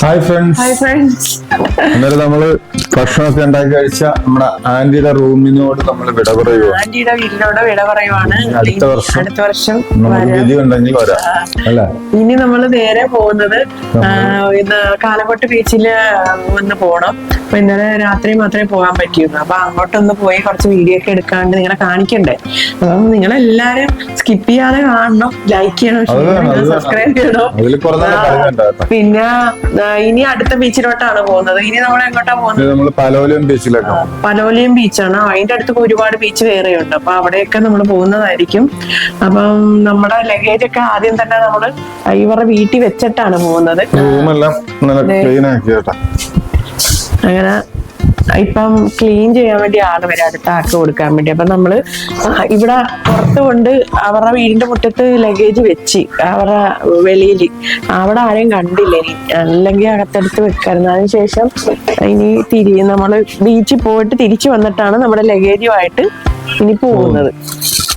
Hi friends. Hi friends. അന്നേരം നമ്മൾ ഭക്ഷണമൊക്കെ ഉണ്ടാക്കി കഴിച്ച നമ്മുടെ ആന്റിയുടെ റൂമിനോട് നമ്മൾ വിട പറയുക ആന്റിയുടെ വീട്ടിലോട് വിട പറയുവാണ്. അടുത്ത വർഷം അടുത്ത വർഷം നമുക്ക്. വിധി ഉണ്ടെങ്കിൽ വരാം. അല്ല? ഇനി നമ്മൾ നേരെ പോകുന്നത് ഇന്ന് കാലക്കോട്ട് ബീച്ചിൽ ഒന്ന് പോണം. അപ്പൊ ഇന്നലെ രാത്രി മാത്രമേ പോകാൻ പറ്റിയുള്ളൂ. അപ്പൊ അങ്ങോട്ടൊന്ന് പോയി കുറച്ച് വീഡിയോ ഒക്കെ എടുക്കാണ്ട് നിങ്ങളെ കാണിക്കണ്ടേ? അപ്പം നിങ്ങളെല്ലാരും സ്കിപ്പ് ചെയ്യാതെ കാണണം. ലൈക്ക് ചെയ്യണം സബ്സ്ക്രൈബ് ചെയ്യണം പിന്നെ ഇനി അടുത്ത ബീച്ചിലോട്ടാണ് പോകുന്നത്. ഇനി നമ്മൾ എങ്ങോട്ടാ പോകുന്നത്? നമ്മൾ പലോലിയം ബീച്ചിലേക്ക് പലോലിയം ബീച്ചാണ്. അതിന്റെ അടുത്തൊക്കെ ഒരുപാട് ബീച്ച് വേറെ ഉണ്ട് അപ്പൊ അവിടെയൊക്കെ നമ്മൾ പോകുന്നതായിരിക്കും. അപ്പം നമ്മുടെ ലഗേജ് ഒക്കെ ആദ്യം തന്നെ നമ്മൾ ഇവരുടെ വീട്ടിൽ വെച്ചിട്ടാണ് പോകുന്നത്. റൂമെല്ലാം നല്ല ക്ലീൻ ആക്കി കേട്ടോ അങ്ങനെ ഇപ്പം ക്ലീൻ ചെയ്യാൻ വേണ്ടി ആൾ വരെ അടുത്ത ആൾക്ക് കൊടുക്കാൻ വേണ്ടി. അപ്പൊ നമ്മൾ ഇവിടെ പുറത്ത് കൊണ്ട് അവരുടെ വീടിന്റെ മുറ്റത്ത് ലഗേജ് വെച്ച് അവരുടെ വെളിയിൽ. അവിടെ ആരെയും കണ്ടില്ല ഇനി. അല്ലെങ്കിൽ അകത്തെടുത്ത് വെക്കായിരുന്നു. അതിനുശേഷം ഇനി തിരി നമ്മൾ ബീച്ചിൽ പോയിട്ട് തിരിച്ചു വന്നിട്ടാണ് നമ്മുടെ ലഗേജുമായിട്ട് ഇനി പോകുന്നത്.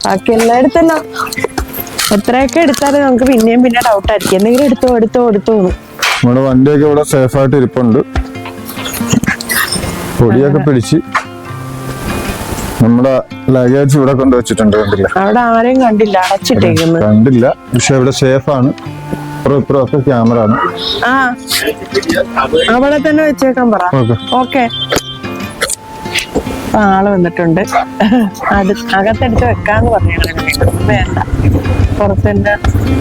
ബാക്കി എല്ലായിടത്തെല്ലാം എത്രയൊക്കെ എടുത്താലും നമുക്ക് പിന്നെയും പിന്നെ ഡൗട്ട് ആയിരിക്കും. എന്തെങ്കിലും എടുത്തോ എടുത്തോ എടുത്തോന്ന്. നമ്മുടെ വണ്ടിയൊക്കെ ഇവിടെ സേഫ് ആയിട്ട് ഇരിപ്പുണ്ട്. പൊടിയൊക്കെ പിടിച്ച് നമ്മുടെ ലഗേജ് ഇവിടെ കൊണ്ട് വെച്ചിട്ടുണ്ട് കണ്ടില്ല? അവിടെ ആരെയും കണ്ടില്ല അടച്ചിട്ടേക്കുന്നു. കണ്ടില്ല. പക്ഷെ ഇവിടെ സേഫ് ആണ്. ഇപ്പുറം ഇപ്പുറം ഒക്കെ ക്യാമറ ആണ്. ആ അവിടെ തന്നെ വെച്ചേക്കാൻ പറ. ഓക്കെ. ഓക്കെ. ആൾ വന്നിട്ടുണ്ട്. അത് അകത്തെടുത്ത് വെക്കാന്ന് പറഞ്ഞു വേണ്ട. പുറത്തന്നെ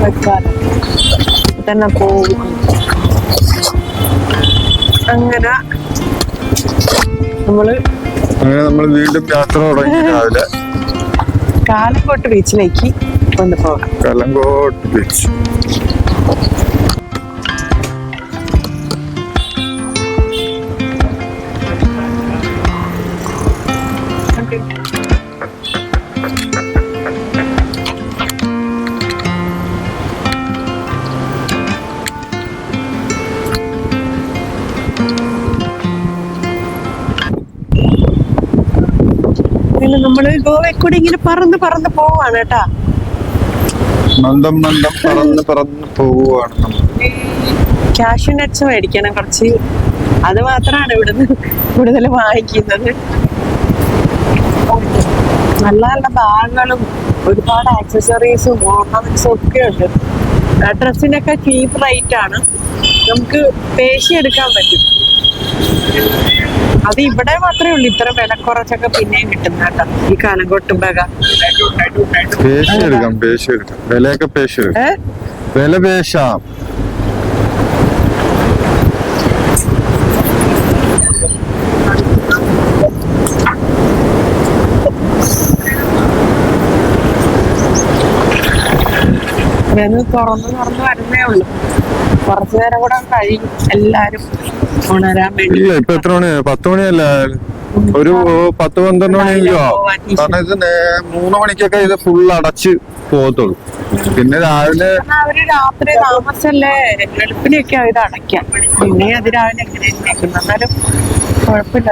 വെക്കാൻ തന്നെ പോകും അങ്ങനെ നമ്മൾ അങ്ങനെ നമ്മൾ വീണ്ടും യാത്ര തുടങ്ങി രാവിലെ. കാലക്കോട്ട് ബീച്ചിലേക്ക് കൊണ്ടുപോകാം. കലങ്കോട്ട് ബീച്ച്. കൂടി ഇങ്ങനെ പറന്ന് പറന്ന് പോവാണ് കേട്ടാ. മന്ദം മന്ദം പറന്ന് പറന്ന് പോവുകയാണ് ക്യാഷ്യൂ നട്ട്സ് മേടിക്കണം കുറച്ച്. അത് മാത്രമാണ് ഇവിടുന്ന് കൂടുതൽ വാങ്ങിക്കുന്നത്. നല്ല നല്ല ബാഗുകളും ഒരുപാട് ആക്സസറീസും ഓർണമെന്റ്സും ഒക്കെ ഉണ്ട്. ഡ്രസ്സിനൊക്കെ ചീപ്പ് റേറ്റ് ആണ്. നമുക്ക് പേശി എടുക്കാൻ പറ്റും. അത് ഇവിടെ മാത്രമേ ഉള്ളൂ. ഇത്ര വില കുറച്ചൊക്കെ പിന്നെയും കിട്ടുന്ന കേട്ടോ. ഈ കാലം കൊട്ടും ബക പേശി എടുക്കാം പേശി എടുക്കാം. വിലയൊക്കെ പേശി എടുക്കാം. ഏഹ് വില പേശാം. ഞാൻ തുറന്ന് തുറന്ന് വരുന്നേ ഉള്ളൂ. കുറച്ചു നേരം കൂടെ കഴിയും എല്ലാരും ഉണരാൻ വേണ്ടി ഇല്ല ഇപ്പൊ എത്ര മണിയാ? പത്ത് മണിയല്ല? ഒരു പത്ത് പന്ത്രണ്ട് മണിയെങ്കിലും ആവും. കാരണം ഇത് നേ- മൂന്ന് മണിക്കൊക്കെ ഇത് ഫുൾ അടച്ച് പോകത്തുള്ളൂ. പിന്നെ രാവിലെ അവർ രാത്രി താമസല്ലേ? വെളുപ്പിനൊക്കെ ഇത് അടയ്ക്കാം. പിന്നെ അത് രാവിലെ എങ്ങനെ എന്നാലും കുഴപ്പമില്ല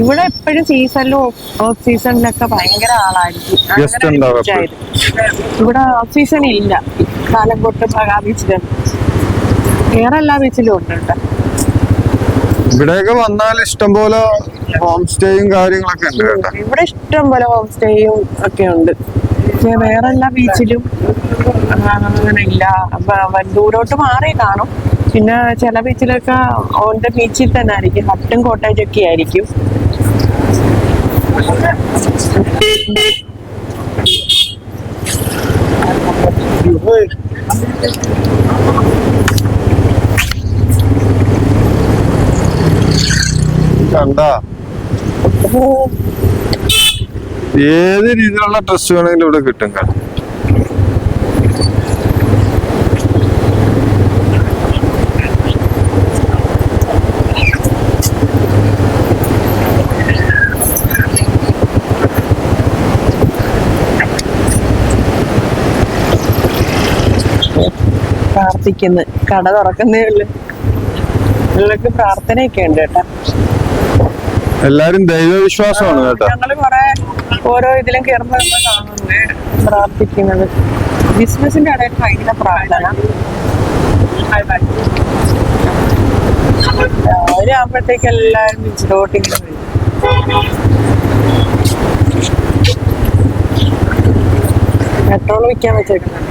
ഇവിടെ എപ്പോഴും സീസണിലും ഓഫ് സീസണിലൊക്കെ ഭയങ്കര ആളായിരിക്കും. അങ്ങനെ ഉണ്ടാവും. ഇവിടെ ഓഫ് സീസൺ ഇല്ല. കാലം കൊട്ട് ബീച്ചിലും വേറെ എല്ലാ ബീച്ചിലും ഉണ്ട്. കേട്ടോ ഇവിടെയൊക്കെ വന്നാൽ ഇഷ്ടം പോലെ ഹോം സ്റ്റേയും കാര്യങ്ങളൊക്കെ ഉണ്ട് കേട്ടോ. ഇവിടെ ഇഷ്ടം പോലെ ഹോം സ്റ്റേയും ഒക്കെ ഉണ്ട്. പക്ഷേ വേറെ എല്ലാ ബീച്ചിലും അങ്ങനെ ഇല്ല ദൂരോട്ട് മാറി കാണും. പിന്നെ ചില ബീച്ചിലൊക്കെ ഓൺ ദ ബീച്ചിൽ തന്നെ ആയിരിക്കും. ഹട്ടും കോട്ടേജ് ഒക്കെ ആയിരിക്കും. കണ്ട? ഏത് രീതിയിലുള്ള ഡ്രസ് വേണമെങ്കിലും ഇവിടെ കിട്ടും കേട്ടോ. പ്രാർത്ഥിക്കുന്നു. കട തുറക്കുന്നേ ഉള്ളു. നിങ്ങൾക്ക് പ്രാർത്ഥനയൊക്കെ ഉണ്ട് കേട്ടോ. എല്ലാരും ദൈവവിശ്വാസമാണ് കേട്ടോ. ഞങ്ങൾ കൊറേ ഓരോ ഇതിലും കയറുമ്പോ കാണുന്നുണ്ട് പ്രാർത്ഥിക്കുന്നത്. ബിസിനസിന്റെ ഇടയിൽ ഭയങ്കര പ്രാർത്ഥന. രാത്രി ആകുമ്പോഴത്തേക്ക് എല്ലാവരും ബീച്ചിലോട്ട് ഇങ്ങനെ വരും. പെട്രോൾ വിൽക്കാൻ വെച്ചേക്കുന്നുണ്ട്.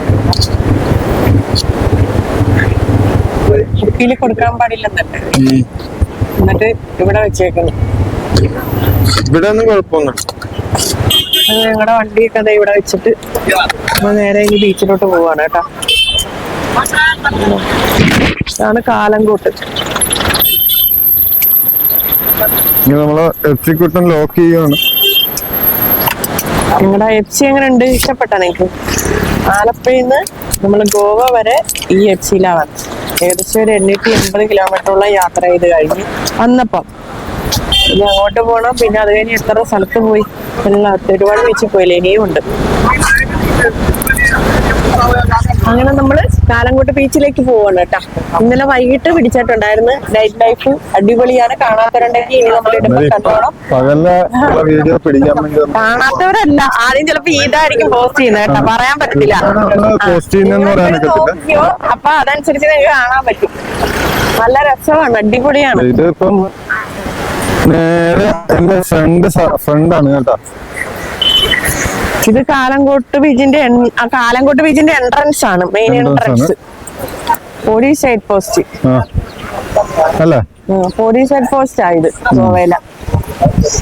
കൊടുക്കാൻ പാടില്ലെന്നല്ലേ? എന്നിട്ട് ഇവിടെ വെച്ചേക്കുന്നു. ഇവിടെ ഒന്നും കുഴപ്പമൊന്നും ഞങ്ങളുടെ വണ്ടിയൊക്കെ അതെ ഇവിടെ വെച്ചിട്ട് നേരെ ഇനി ബീച്ചിലോട്ട് പോവാണ് കേട്ടോ. ഇതാണ് കാലംകൂട്ട്. നമ്മൾ എക്സിക്യൂട്ടൻ ലോക്ക് ചെയ്യാണ് നിങ്ങളുടെ എഫ് സി എങ്ങനെ ഉണ്ട് ഇഷ്ടപ്പെട്ട നിങ്ങക്ക്? ആലപ്പുഴയിൽ നിന്ന് നമ്മൾ ഗോവ വരെ ഈ എഫ് സിയിലാണ് ഏകദേശം ഒരു എണ്ണൂറ്റി എൺപത് കിലോമീറ്ററോളം യാത്ര ചെയ്ത് കഴിഞ്ഞ് വന്നപ്പം. ഇനി അങ്ങോട്ട് പോകണം പിന്നെ അത് കഴിഞ്ഞ് എത്ര സ്ഥലത്ത് പോയി? എല്ലാം ഒരുപാട് ബീച്ചിൽ പോയില്ലേ? ഇനിയും ഉണ്ട്. അങ്ങനെ നമ്മൾ കാലംകോട്ട് ബീച്ചിലേക്ക് പോവാണ് കേട്ടാ. ഇന്നലെ വൈകിട്ട് പിടിച്ചിട്ടുണ്ടായിരുന്നു. നൈറ്റ് ലൈഫ് അടിപൊളിയാണ്. കാണാത്തവരുണ്ടെങ്കിൽ ഇനി നമ്മൾ കാണാത്തവരല്ല. ആദ്യം ചിലപ്പോ ഈദായിരിക്കും പോസ്റ്റ് ചെയ്യുന്നത് കേട്ടോ. പറയാൻ പറ്റത്തില്ല. അപ്പൊ അതനുസരിച്ച് നിങ്ങൾക്ക് കാണാൻ പറ്റും. നല്ല രസമാണ്. അടിപൊളിയാണ്. ഇതിപ്പം നേരെ എന്റെ ഫ്രണ്ട് ഫ്രണ്ടാണ് കേട്ടോ. ഇത് കാലങ്കോട്ട് ബീച്ചിന്റെ കാലംകോട്ട് കാലങ്കോട്ട് ബീച്ചിന്റെ എൻട്രൻസ് ആണ് main. Entrance police head post അല്ലേ? പോലീസ് ഹെഡ് പോസ്റ്റ് ആയത് ഗോവയില.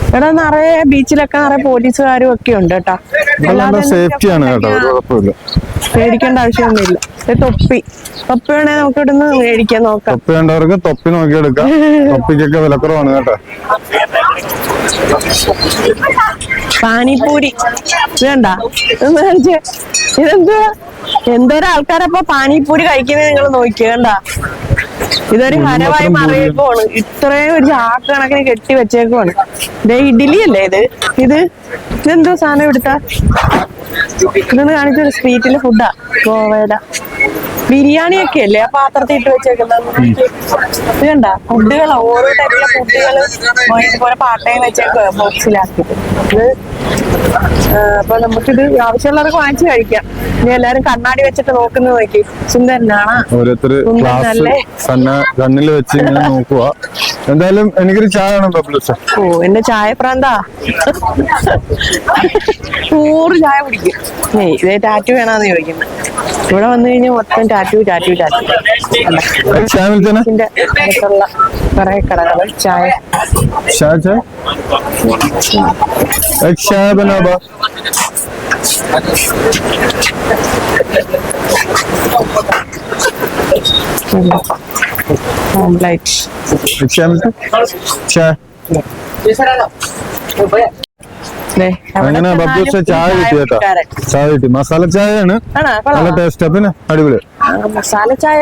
ഇവിടെ നിറയെ ബീച്ചിലൊക്കെ നിറയെ പോലീസുകാരും ഒക്കെ ഉണ്ട് കേട്ടോ. ഇവിടെ നല്ല അല്ലാതെ സേഫ്റ്റി ആണ് കേട്ടോ പേടിക്കേണ്ട ആവശ്യമൊന്നുമില്ല. തൊപ്പി. തൊപ്പി വേണേ നമുക്ക് ഇവിടുന്ന് മേടിക്കാൻ നോക്കാം. തൊപ്പി വേണ്ടവർക്ക് തൊപ്പി നോക്കിയെടുക്കാം. തൊപ്പിക്കൊക്കെ വിലക്കുറവാണ് കേട്ടോ. പാനിപൂരി ഇത് ഇതെന്താ ഇതൊന്ന് കാണിച്ചേ ഇതെന്തുവാ? എന്തോരം ആൾക്കാരപ്പോ പാനിപൂരി കഴിക്കുന്നത് നിങ്ങൾ നോക്കിയ കണ്ട? ഇതൊരു ഹരമായി മാറിയേക്കുവാണ് ഇത്രയും ഒരു ചാക്ക് കണക്കിന് കെട്ടി വെച്ചേക്കുവാണ്. ഇതേ ഇഡ്ഡലി അല്ലേ ഇത്? ഇത് ഇതെന്തോ സാധനം എടുത്ത ഇതൊന്ന് കാണിച്ചൊരു സ്ട്രീറ്റിലെ ഫുഡാ ഗോവയില ബിരിയാണി ഒക്കെ അല്ലേ ആ പാത്രത്തിൽ ഇട്ട് വെച്ചേക്കുന്നത്? ഇത് കണ്ട? ഫുഡുകൾ ഓരോ ടൈപ്പിലെ ഫുഡുകൾ ഇതുപോലെ പാട്ടയും വെച്ചേക്കുക ബോക്സിലാക്കിയിട്ട് ഇത് ആ, അപ്പൊ നമുക്കിത് ആവശ്യമുള്ളവർക്ക് വാങ്ങിച്ചു കഴിക്കാം. ഇനി എല്ലാരും കണ്ണാടി വെച്ചിട്ട് നോക്കുന്നത് നോക്കി. സുന്ദരനാണ് ഓരോരുത്തര് ക്ലാസ് കണ്ണിൽ വെച്ച് ഇങ്ങനെ നോക്കുക എന്തായാലും എനിക്കൊരു ചായ വേണം ബബ്ലൂസ് ഓ എന്റെ ചായ പ്രാന്താ? ചൂറ് ചായ കുടിക്കും. ഏയ് ഇതേ ടാറ്റു വേണമെന്ന് ചോദിക്കുന്നത് ഇവിടെ വന്നു കഴിഞ്ഞാൽ മൊത്തം ടാറ്റു ടാറ്റു ടാറ്റു അടുത്തുള്ള കുറെ കടകൾ ചായ. ചായ. Merhaba merhaba. Omelette. Çay mı? Çay. അങ്ങനെ ബബ്ജൂസ് ചായ കിട്ടി കേട്ടോ ചായ കിട്ടി. മസാല ചായയാണ്. നല്ല ടേസ്റ്റ് പിന്നെ അടിപൊളി. മസാല ചായ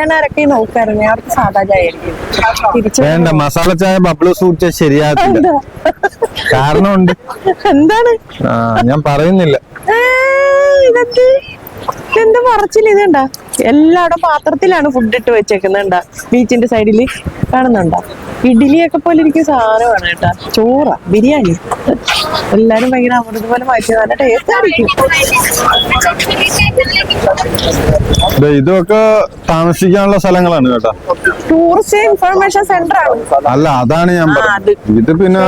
വേണ്ട മസാല ചായ ബബ്ലൂസ് കുടിച്ചാൽ ശരിയാകത്തില്ല. കാരണം കാരണമുണ്ട്. എന്താണ്? ആ ഞാൻ പറയുന്നില്ല. എന്താ പറച്ചില്ല ഇതുണ്ട എല്ലായിടും പാത്രത്തിലാണ് ഫുഡ് ഇട്ട് വെച്ചേക്കുന്നുണ്ട ബീച്ചിന്റെ സൈഡിൽ കാണുന്നുണ്ടോ? ഇഡ്ഡലിയൊക്കെ പോലെ എനിക്ക് സാധനമാണ് കേട്ടാ. ചോറ ബിരിയാണി. എല്ലാരും ഭയങ്കര അമൃത് പോലെ മാറ്റി നല്ല ടേസ്റ്റ് ആയിരിക്കും. ദേ, ഇതൊക്കെ താമസിക്കാനുള്ള സ്ഥലങ്ങളാണ് കേട്ടോ. ടൂറിസ്റ്റ് ഇൻഫർമേഷൻ സെന്റർ ആണ്. അല്ല അതാണ് ഞാൻ പറഞ്ഞത്. ഇത് പിന്നെ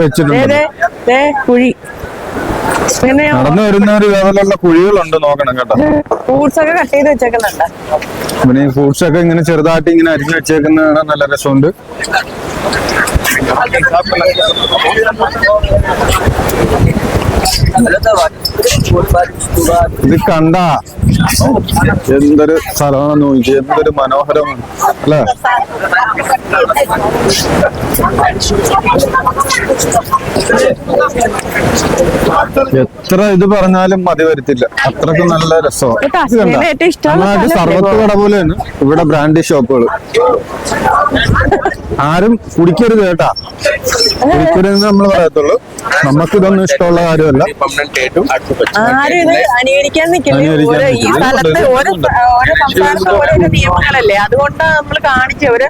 വെച്ചിട്ടുണ്ട് കുഴി. നടന്നു വരുന്ന ഒരു ലെവലുള്ള കുഴികളുണ്ട് നോക്കണം കേട്ടോ. ഫ്രൂട്ട്സ് ഒക്കെ കട്ട് ചെയ്ത് വെച്ചേക്കുന്നുണ്ട്. പിന്നെ ഈ ഫ്രൂട്ട്സ് ഒക്കെ ഇങ്ങനെ ചെറുതായിട്ട് ഇങ്ങനെ അരിഞ്ഞു വെച്ചേക്കുന്നതാണ് നല്ല രസമുണ്ട്. ഇത് കണ്ട? എന്തൊരു സ്ഥലമാണെന്ന്? നോക്കി എന്തൊരു മനോഹരമാണ് അല്ലേ? എത്ര ഇത് പറഞ്ഞാലും മതി വരത്തില്ല. അത്രയ്ക്ക് നല്ല രസമാണ് സർവത്ത് കട പോലെയാണ്. ഇവിടെ ബ്രാൻഡ് ഷോപ്പുകൾ. ആരും കുടിക്കരുത് കേട്ടാ. കുടിക്കരുതെന്ന് നമ്മൾ പറയത്തുള്ളൂ. നമുക്കിതൊന്നും ഇഷ്ടമുള്ള കാര്യമല്ല. ആരും ഇത് അനുകരിക്കാൻ നിൽക്കില്ല. അനുകരിക്കാൻ ഓരോ ഈ നിൽക്കില്ല. സ്ഥലത്ത് ഓരോ ഉണ്ട്. ഓരോ സംസ്ഥാനത്ത് ഓരോ നിയമങ്ങളല്ലേ? അതുകൊണ്ട് നമ്മൾ കാണിച്ചു. അവർ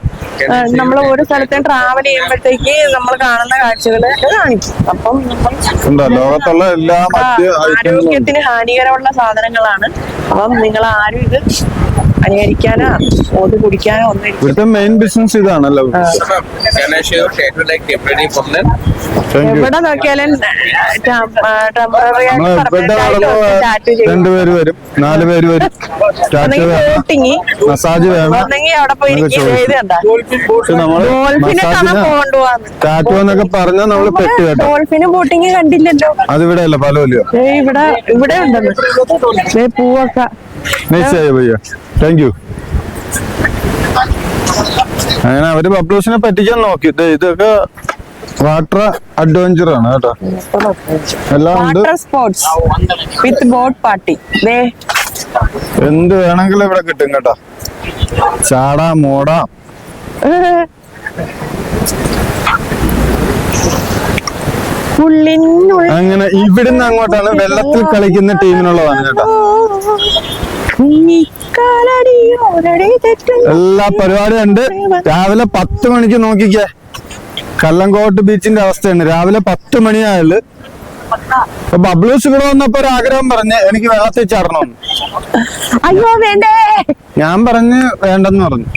നമ്മൾ ഓരോ സ്ഥലത്തും ട്രാവൽ ചെയ്യുമ്പോഴത്തേക്ക് നമ്മൾ കാണുന്ന കാഴ്ചകൾ കാണിക്കും. അപ്പം നമ്മൾ ലോകത്തുള്ള എല്ലാ ആരോഗ്യത്തിന് ഹാനികരമുള്ള സാധനങ്ങളാണ്. അപ്പം നിങ്ങൾ ആരും ഇത് അനുകരിക്കാനോ ഓത് കുടിക്കാനോ ഒന്നും. ഇവിടുത്തെ മെയിൻ ബിസിനസ് ഇതാണല്ലോ. എവിടെ നോക്കിയാലും രണ്ടുപേര് വരും നാല് പേര് വരും. മസാജ് വേണം. ടാറ്റു എന്നൊക്കെ പറഞ്ഞാൽ നമ്മൾ പെട്ട് കേട്ടോ. ഡോൾഫിന് ബോട്ടിങ് കണ്ടില്ലല്ലോ. അതിവിടെ അല്ല ഇവിടെ ഇവിടെ ഉണ്ടെന്ന്. ദേ പൂവൊക്കെ. നൈസായി താങ്ക് യു അങ്ങനെ അവർ പബ്ലോസിനെ പറ്റിക്കാൻ നോക്കി. ഇതൊക്കെ വാട്ടർ അഡ്വഞ്ചർ ആണ് കേട്ടോ. എല്ലാം ഉണ്ട്. സ്പോർട്സ്. With boat party. എന്ത് വേണമെങ്കിലും ഇവിടെ കിട്ടും കേട്ടോ. ചാടാം മോടാം. അങ്ങനെ ഇവിടുന്ന് അങ്ങോട്ടാണ് വെള്ളത്തിൽ കളിക്കുന്ന ടീമിനുള്ളതാണ് കേട്ടോ. എല്ലാ പരിപാടിയും ഉണ്ട് രാവിലെ പത്ത് മണിക്ക് നോക്കിക്കേ. കല്ലങ്കോട്ട് ബീച്ചിന്റെ അവസ്ഥയാണ്. രാവിലെ പത്ത് മണിയായാൽ അപ്പൊ ബബ്ലൂസ് ഇവിടെ വന്നപ്പോ ഒരു ആഗ്രഹം പറഞ്ഞ് എനിക്ക് വെള്ളത്തിൽ ചാടണമെന്ന് അയ്യോ വേണ്ടേ? ഞാൻ പറഞ്ഞ് വേണ്ടെന്ന് പറഞ്ഞു.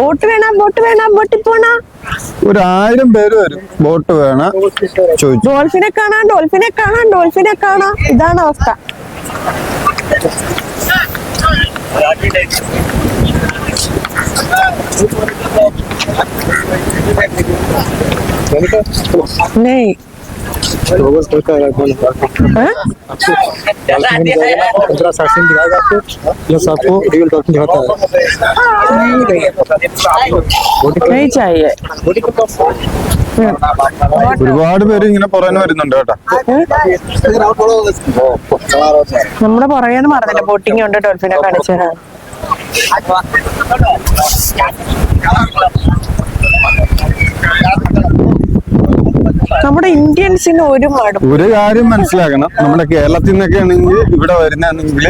ബോട്ട് വേണം ബോട്ട് വേണം ബോട്ടിൽ പോണ. ഒരു ആയിരം പേര് വരും. ബോട്ട് വേണം ചോദിച്ചു. ഡോൾഫിനെ കാണാൻ ഡോൾഫിനെ കാണാൻ ഡോൾഫിനെ കാണാം. ഇതാണ് അവസ്ഥ. നെയ്. ഏ? नहीं चाहिए ഒരുപാട് പേര് ഇങ്ങനെ പുറകെ വരുന്നുണ്ട് കേട്ടോ. നമ്മുടെ പുറകെന്ന് പറഞ്ഞില്ല ബോട്ടിംഗ് ഉണ്ട് ഡോൾഫിനെ കാണിച്ചു നമ്മുടെ ഇന്ത്യൻസിന് ഒരു മടുപ്പ്. ഒരു കാര്യം മനസ്സിലാക്കണം. നമ്മുടെ കേരളത്തിൽ നിന്നൊക്കെ ആണെങ്കിൽ ഇവിടെ വരുന്നെങ്കിൽ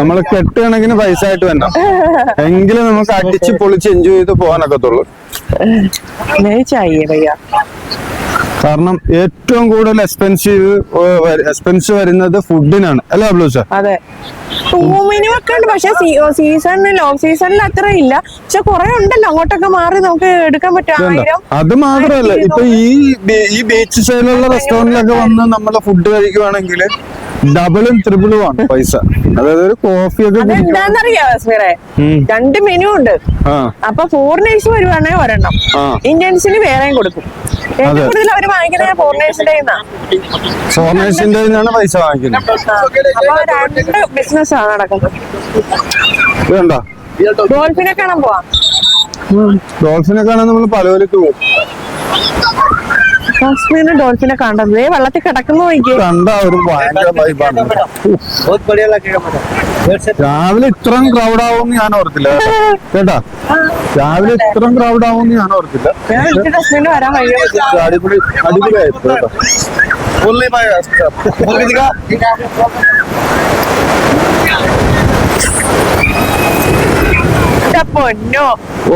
നമ്മൾ കെട്ടുകയാണെങ്കിൽ പൈസ ആയിട്ട് വേണം എങ്കിലും നമുക്ക് അടിച്ച് പൊളിച്ച് എൻജോയ് ചെയ്ത് പോകാനൊക്കത്തുള്ളൂ. കാരണം ഏറ്റവും കൂടുതൽ എക്സ്പെൻസീവ് എക്സ്പെൻസ് വരുന്നത് ഫുഡിനാണ് അല്ലേ ബ്ലൂസ് അതെ. റൂമിനും ഒക്കെ ഉണ്ട് പക്ഷെ സീസണിൽ ഓഫ് സീസണിൽ അത്ര ഇല്ല. പക്ഷെ കുറെ ഉണ്ടല്ലോ. അങ്ങോട്ടൊക്കെ മാറി നമുക്ക് എടുക്കാൻ പറ്റും. അത് മാത്രമല്ല. ഇപ്പൊ ഈ ഈ ബീച്ച് സൈഡിലുള്ള റെസ്റ്റോറന്റിലൊക്കെ വന്ന് നമ്മൾ ഫുഡ് കഴിക്കുവാണെങ്കിൽ ഡബിളും ത്രിബിളും ആണ് പൈസ. അതായത് ഒരു കോഫി ഒക്കെ. രണ്ട് മെനു ഉണ്ട്. അപ്പൊ ഫോറിനേഴ്സ് വരുവാണെങ്കിൽ ഒരെണ്ണം. ഇന്ത്യൻസിന് വേറെയും കൊടുക്കും. ഏറ്റവും അതെ. കൂടുതൽ അവർ വാങ്ങിക്കുന്നത് ഫോറിനേഴ്സിന്റെ ഫോറിനേഴ്സിന്റെ നിന്നാണ് പൈസ വാങ്ങിക്കുന്നത്. അപ്പൊ രണ്ട് ബിസിനസ് ആണ് നടക്കുന്നത്. ഇത് കണ്ടോ ഡോൾഫിനെ കാണാൻ പോവാം. ഡോൾഫിനെ കാണാൻ നമ്മൾ പലവലിക്ക് പോകും. കാശ്മീരിന് ഡോൾഫിനെ കണ്ടത്. വെള്ളത്തിൽ കിടക്കുന്ന രാവിലെ ഇത്രയും ക്രൗഡ് ആവും ഞാൻ ഓർത്തില്ല. കേട്ടാ? രാവിലെ ഇത്രയും ക്രൗഡ് ആവും ഞാൻ ഓർത്തില്ല.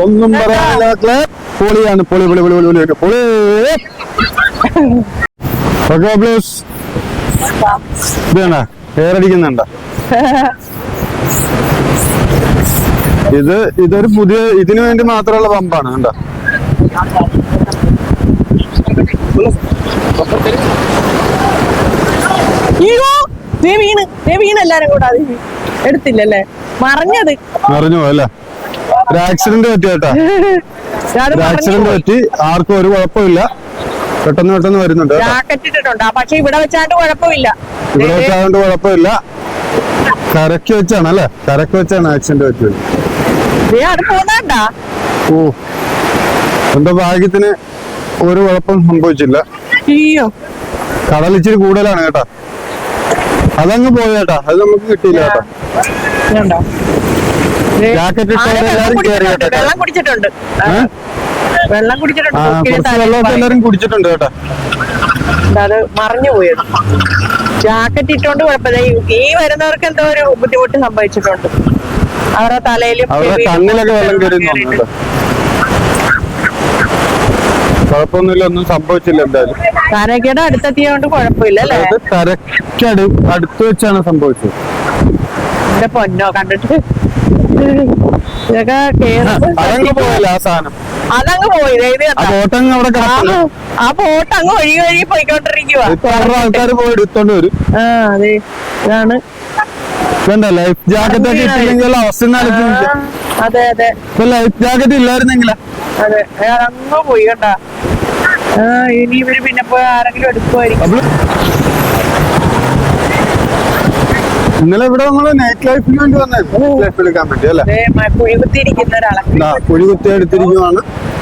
ഒന്നും പറയാനില്ല പൊളിയാണ് പൊളി പൊളി പൊളി പൊളി പൊളി. പൊളി. പ്ലീസ് ഇത് ഇത് ഇതൊരു പുതിയ ഇതിനു വേണ്ടി മാത്രമുള്ള പമ്പാണ് കണ്ടോ? അയ്യോ നീ വീണ് നീ വീണ് എല്ലാരും കൂടെ. അത് എടുത്തില്ലല്ലേ? മറിഞ്ഞത്. നിറഞ്ഞു അല്ലേ ഒരു ആക്സിഡന്റ് പറ്റി കേട്ടാ ആക്സിഡന്റ് പറ്റി. ആർക്കും ഒരു കുഴപ്പമില്ല. പെട്ടെന്ന് പെട്ടെന്ന് വരുന്നുണ്ട്. ജാക്കറ്റ് ഇട്ടിട്ടുണ്ട്. പക്ഷെ ഇവിടെ വെച്ചാണ്ട് കുഴപ്പമില്ല. ഇവിടെ വെച്ചാണ്ട് കുഴപ്പമില്ല. കരക്ക് വെച്ചാണ് അല്ലെ? കരക്ക് വെച്ചാണ് ആക്സിഡന്റ് പറ്റിയത്. ഓ എന്റെ ഭാഗ്യത്തിന് ഒരു കുഴപ്പം സംഭവിച്ചില്ല. അയ്യോ. കടൽ ഇച്ചിരി കൂടുതലാണ് കേട്ടാ. അതങ്ങ് പോയേട്ടാ അത് നമുക്ക് കിട്ടിയില്ല കേട്ടാ. ജാക്കറ്റ് ആന വെള്ളം കുടിച്ചിട്ടുണ്ട്, വെള്ളം കുടിച്ചിട്ടുണ്ട്. വെള്ളമൊക്കെ എല്ലാരും കുടിച്ചിട്ടുണ്ട് കേട്ടോ. അത് മറിഞ്ഞു പോയത് ജാക്കറ്റ് ഇട്ടോണ്ട് കുഴപ്പമില്ല. ഈ- വരുന്നവർക്ക് എന്തോ ഒരു ബുദ്ധിമുട്ട് സംഭവിച്ചിട്ടുണ്ട്. അവരുടെ തലയിലും കണ്ണിലൊക്കെ വെള്ളം കയറി കേറിയിട്ടുണ്ട്. കുഴപ്പമൊന്നുമില്ല ഒന്നും സംഭവിച്ചില്ല എന്തായാലും. കാരക്കയുടെ അടുത്തെത്തിയോണ്ട് കുഴപ്പമില്ല അല്ലേ? അത് അടുത്ത് വെച്ചാണ് സംഭവിച്ചത്. എന്റെ പൊന്നോ കണ്ടിട്ട്? ഇതൊക്കെ അതങ്ങ് പോയല്ലോ ആ സാധനം. അതങ്ങ് പോയി. ആ ബോട്ട് അങ്ങ് പോയിക്കൊണ്ടിരിക്കുവാണ് ഇപ്പൊ അവരുടെ ആൾക്കാർ പോയി എടുത്തോണ്ട് വരും. ആ അതെ. ഇതാണ്. ലൈഫ് ജാക്കറ്റ് ഒക്കെ ഇട്ടില്ലെങ്കിൽ അവസ്ഥ അതെ അതെ. ഇപ്പൊ ലൈഫ് ജാക്കറ്റ് ഇല്ലായിരുന്നെങ്കിലാ? അതെ. അങ്ങ് പോയി കണ്ടാ. ഇനി ഇവർ പിന്നെ ആരെങ്കിലും എടുക്കുമായിരിക്കും ഇന്നലെ ഇവിടെ നമ്മൾ നൈറ്റ് ലൈഫിന് വേണ്ടി വന്നായിരുന്നു ലൈഫ് എടുക്കാൻ വേണ്ടി അല്ലെ? ദേ, മ- കുഴി കുത്തി എടുത്തിരിക്കുവാണ്.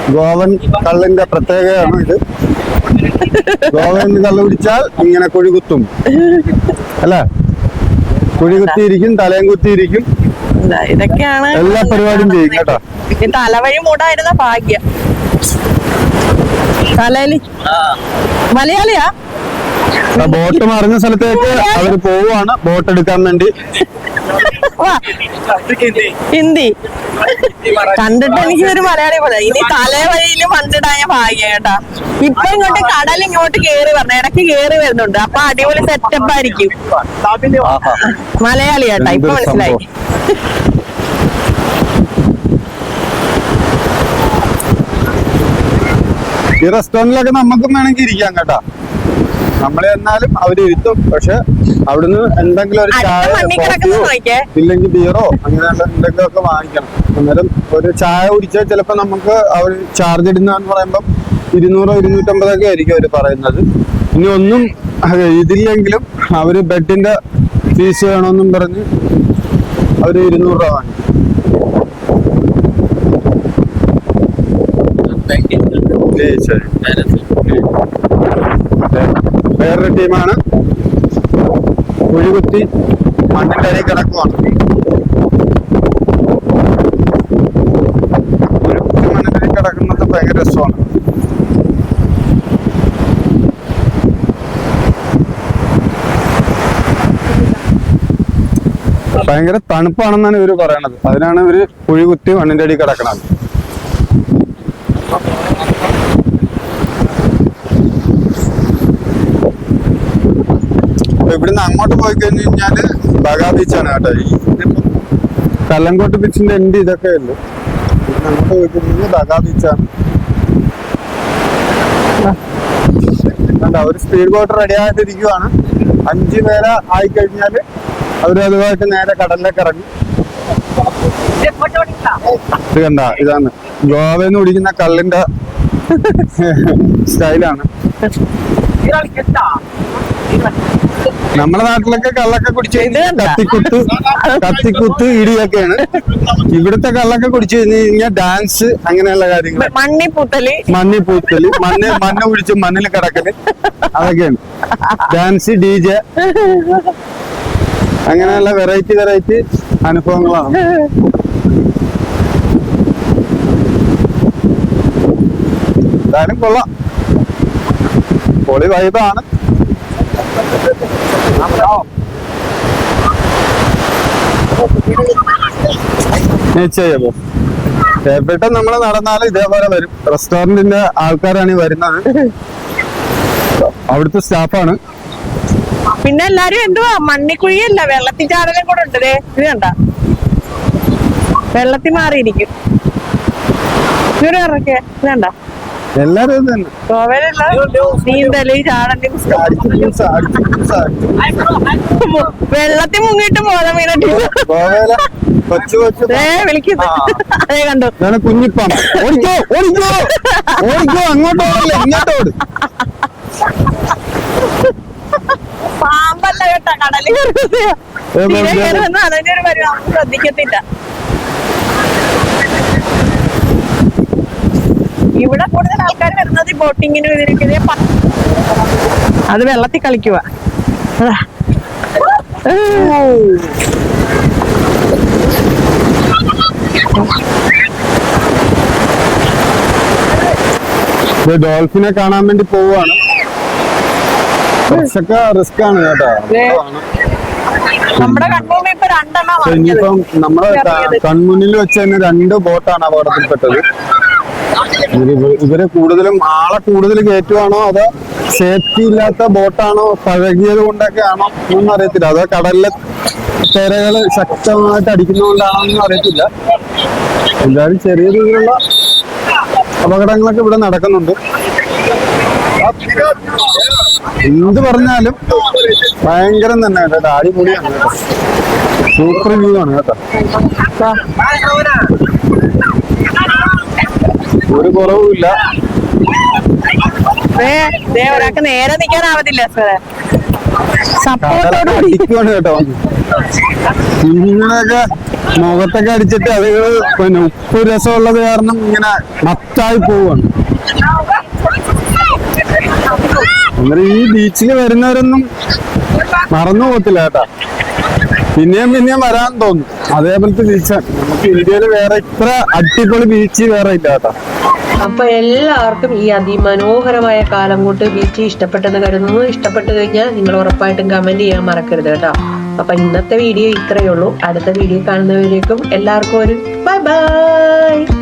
ഗോവൻ കള്ളിന്റെ പ്രത്യേകതയാണ് ഇത്. ഗോവൻ കള്ളു പിടിച്ചാൽ ഇങ്ങനെ കുഴി കുത്തും. അല്ലേ? കുഴി കുത്തിയിരിക്കും തലയും കുത്തിയിരിക്കും. ഇതൊക്കെയാണ് എല്ലാ പരിപാടിയും ചെയ്യും കേട്ടോ. തലവഴി മൂടായിരുന്ന ഭാഗ്യം. തലയിൽ മലയാളിയാ? ബോട്ട് മറിഞ്ഞ സ്ഥലത്തേക്ക് അവർ പോവാണ് ബോട്ട് എടുക്കാൻ വേണ്ടി. ഹിന്ദി. കണ്ടിട്ട് എനിക്ക് ഒരു മലയാളി പോലെ. ഇനി തലവഴിയിൽ മണ്ടിടായ ഭാഗ്യം കേട്ടാ. ഇപ്പൊ ഇങ്ങോട്ട് കടൽ ഇങ്ങോട്ട് കേറി വരണം. ഇടയ്ക്ക് കേറി വരുന്നുണ്ട്. അപ്പൊ അടിപൊളി സെറ്റപ്പ് ആയിരിക്കും. മലയാളി കേട്ടാ. ഇപ്പൊ മനസ്സിലായി. ഈ റെസ്റ്റോറന്റിലൊക്കെ നമുക്കും വേണമെങ്കിൽ ഇരിക്കാം കേട്ടാ. നമ്മൾ എന്നാലും അവർ ഇരുത്തും. പക്ഷെ അവിടുന്ന് എന്തെങ്കിലും ഒരു ചായ ഇല്ലെങ്കിൽ ബിയറോ അങ്ങനെ എന്തെങ്കിലും ഒക്കെ വാങ്ങിക്കണം. അന്നേരം ഒരു ചായ കുടിച്ചാൽ ചിലപ്പോ നമുക്ക് അവർ ചാർജ് ഇടുന്നതെന്ന് പറയുമ്പോൾ ഇരുന്നൂറോ ഇരുന്നൂറ്റമ്പതൊക്കെ ആയിരിക്കും അവർ പറയുന്നത്. ഇനി ഒന്നും ഇതില്ലെങ്കിലും അവർ ബെഡിന്റെ ഫീസ് വേണമെന്നും പറഞ്ഞ് അവർ ഇരുന്നൂറ് രൂപ വാങ്ങി. ശരി. വേറൊരു ടീമാണ്. കുഴികുത്തി മണ്ണിന്റെ അരി കിടക്കുവാണ്. കുഴികുത്തി മണ്ണിന്റെ അരി കിടക്കുന്നത് ഭയങ്കര രസമാണ്. ഭയങ്കര തണുപ്പാണെന്നാണ് ഇവർ പറയണത്. അതിനാണ് ഇവർ കുഴികുത്തി മണ്ണിന്റെ അടി കിടക്കണത് അപ്പൊ ഇവിടുന്ന് അങ്ങോട്ട് പോയി കഴിഞ്ഞ് കഴിഞ്ഞാൽ ബഗാ ബീച്ചാണ് കേട്ടോ ഇതിപ്പോ. കല്ലങ്കോട്ട് ബീച്ചിന്റെ എൻഡ് ഇതൊക്കെ ഉള്ളു അങ്ങോട്ട് പോയി കഴിഞ്ഞാൽ ബഗാ ബീച്ചാണ് ഒരു സ്പീഡ് ബോട്ട് റെഡി ആയിട്ടിരിക്കുവാണ് അഞ്ചു പേരെ ആയി കഴിഞ്ഞാൽ അവർ അതുമായിട്ട് നേരെ കടലിലേക്ക് ഇറങ്ങി. ഇത് കണ്ട ഇതാണ്. ഗോവയിൽ നിന്ന് ഓടിക്കുന്ന കള്ളിന്റെ സ്റ്റൈലാണ്. നമ്മുടെ നാട്ടിലൊക്കെ കള്ളൊക്കെ കുടിച്ചു കഴിഞ്ഞാൽ കത്തിക്കുത്ത് കത്തിക്കുത്ത് ഇടിയൊക്കെയാണ്. ഇവിടുത്തെ കള്ളൊക്കെ കുടിച്ചു കഴിഞ്ഞ് കഴിഞ്ഞാൽ ഡാൻസ് അങ്ങനെയുള്ള കാര്യങ്ങൾ മണ്ണി മണ്ണിപ്പൂത്തൽ. മണ്ണിൽ പൂത്തൽ മണ്ണ് മണ്ണ് കുടിച്ച് മണ്ണിൽ കിടക്കൽ. അതൊക്കെയാണ്. Dance D J. അങ്ങനെയുള്ള വെറൈറ്റി വെറൈറ്റി അനുഭവങ്ങളാണ്. എന്തായാലും കൊള്ളാം. പൊളി വൈബാണ് നിശ്ചയമോ എവിടെ നമ്മൾ നടന്നാലും ഇതേപോലെ വരും. റെസ്റ്റോറന്റിന്റെ ആൾക്കാരാണ് വരുന്നത്. അവിടുത്തെ സ്റ്റാഫാണ്. പിന്നെ എല്ലാരും എന്തുവാ? മണ്ണിക്കുഴിയല്ല വെള്ളത്തിൽ ചാടലും കൂടെ ഉണ്ട് ഇത് കണ്ട. വെള്ളത്തിൽ മാറിയിരിക്കും. ഇറക്കിയ ഇത് കണ്ട. എല്ലാരും നീന്തൽ. വെള്ളത്തിൽ മുങ്ങിട്ട് പോലെ വിളിക്കുന്നു അതേ കണ്ടു? ഇതാണ് കുഞ്ഞിപ്പം ഓടിക്കോ ഓടിക്കോ ഓടിക്കോ അങ്ങോട്ട് ഓടല്ലേ ഇങ്ങോട്ട് ഓട്. പാമ്പല്ല കേട്ടാ കടലിൽ ഏ, പരിപാടി ശ്രദ്ധിക്കത്തില്ല. ഇവിടെ കൂടുതൽ ആൾക്കാർ വരുന്നത് ബോട്ടിങ്ങിന് ഇതിനൊക്കെ അത് വെള്ളത്തിൽ കളിക്കുക ഡോൾഫിനെ കാണാൻ വേണ്ടി പോവാണ് കുറച്ചൊക്കെ റിസ്ക് ആണ് കേട്ടോ. ഇനിയിപ്പം നമ്മുടെ കൺമുന്നിൽ വെച്ച് തന്നെ രണ്ട് ബോട്ടാണ് അപകടത്തിൽപ്പെട്ടത്. ഇവർ ഇവ- കൂടുതലും ആളെ കൂടുതൽ കയറ്റുവാണോ അതോ സേഫ്റ്റി ഇല്ലാത്ത ബോട്ടാണോ പഴകിയത് കൊണ്ടൊക്കെ ആണോ എന്നൊന്നും അറിയത്തില്ല. അതോ കടലിലെ തിരകൾ ശക്തമായിട്ട് അടിക്കുന്നതുകൊണ്ടാണോ ഒന്നും അറിയത്തില്ല. എന്തായാലും ചെറിയ രീതിയിലുള്ള അപകടങ്ങളൊക്കെ ഇവിടെ നടക്കുന്നുണ്ട്. എന്ത് പറഞ്ഞാലും ഭയങ്കരം തന്നെ കേട്ടോ. അടിപൊളിയാണ് കേട്ടോ. സൂപ്പർ വ്യൂ ആണ് കേട്ടോ. ഒരു കുറവുമില്ല ഒരാൾക്ക് നേരെ നിൽക്കാനാവത്തില്ല സാറേ. കടലൊക്കെ സപ്പോർട്ടോട് കൂടി അടിക്കുവാണ് കേട്ടോ. ഇങ്ങനെയൊക്കെ മുഖത്തൊക്കെ അടിച്ചിട്ട് അതുകൾ പിന്നെ ഉപ്പ് രസമുള്ളത് കാരണം ഇങ്ങനെ മത്തായി പോവാണ്. അന്നേരം ഈ ബീച്ചിൽ വരുന്നവരൊന്നും മറന്നു പോകത്തില്ല കേട്ടാ. പിന്നെയും പിന്നെയും വരാൻ തോന്നും. അതേപോലത്തെ ബീച്ചാണ്. നമുക്ക് ഇന്ത്യയിൽ വേറെ ഇത്ര അടിപൊളി ബീച്ച് വേറെ ഇല്ല കേട്ടാ. അപ്പൊ എല്ലാവർക്കും ഈ അതിമനോഹരമായ കാലം കൊണ്ട് ബീച്ച് ഇഷ്ടപ്പെട്ടെന്ന് കരുതുന്നു. ഇഷ്ടപ്പെട്ടു കഴിഞ്ഞാൽ നിങ്ങൾ ഉറപ്പായിട്ടും കമന്റ് ചെയ്യാൻ മറക്കരുത് കേട്ടോ. അപ്പൊ ഇന്നത്തെ വീഡിയോ ഇത്രയേ ഉള്ളൂ. അടുത്ത വീഡിയോ കാണുന്നവരേക്കും എല്ലാവർക്കും ഒരു ബൈ ബൈ